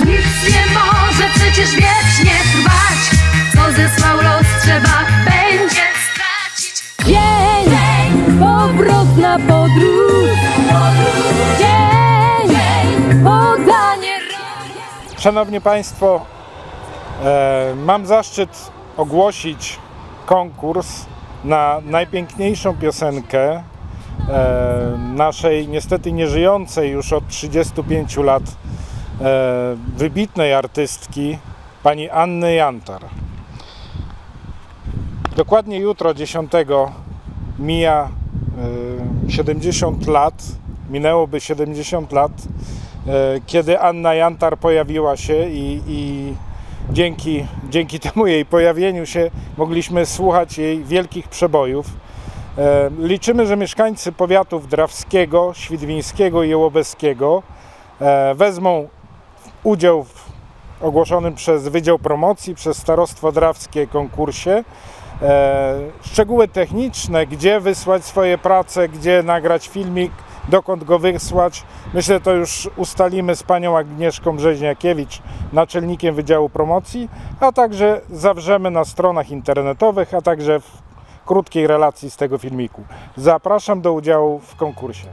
Nic nie może przecież wiecznie trwać Co zesłał los trzeba będzie stracić Dzień, powrót na podróż. Dzień, podanie rąk. Szanowni Państwo, e, mam zaszczyt ogłosić konkurs na najpiękniejszą piosenkę e, naszej niestety nieżyjącej już od 35 lat wybitnej artystki pani Anny Jantar. Dokładnie jutro 10 mija e, 70 lat, minęłoby 70 lat, e, kiedy Anna Jantar pojawiła się i, i dzięki, dzięki temu jej pojawieniu się mogliśmy słuchać jej wielkich przebojów. E, Liczymy, że mieszkańcy powiatów drawskiego, świdwińskiego i jełobeskiego e, wezmą udział w ogłoszonym przez Wydział Promocji, przez Starostwo Drawskie konkursie. E, Szczegóły techniczne, gdzie wysłać swoje prace, gdzie nagrać filmik, dokąd go wysłać, myślę, to już ustalimy z panią Agnieszką Brzeźniakiewicz, naczelnikiem Wydziału Promocji, a także zawrzemy na stronach internetowych, a także w krótkiej relacji z tego filmiku. Zapraszam do udziału w konkursie.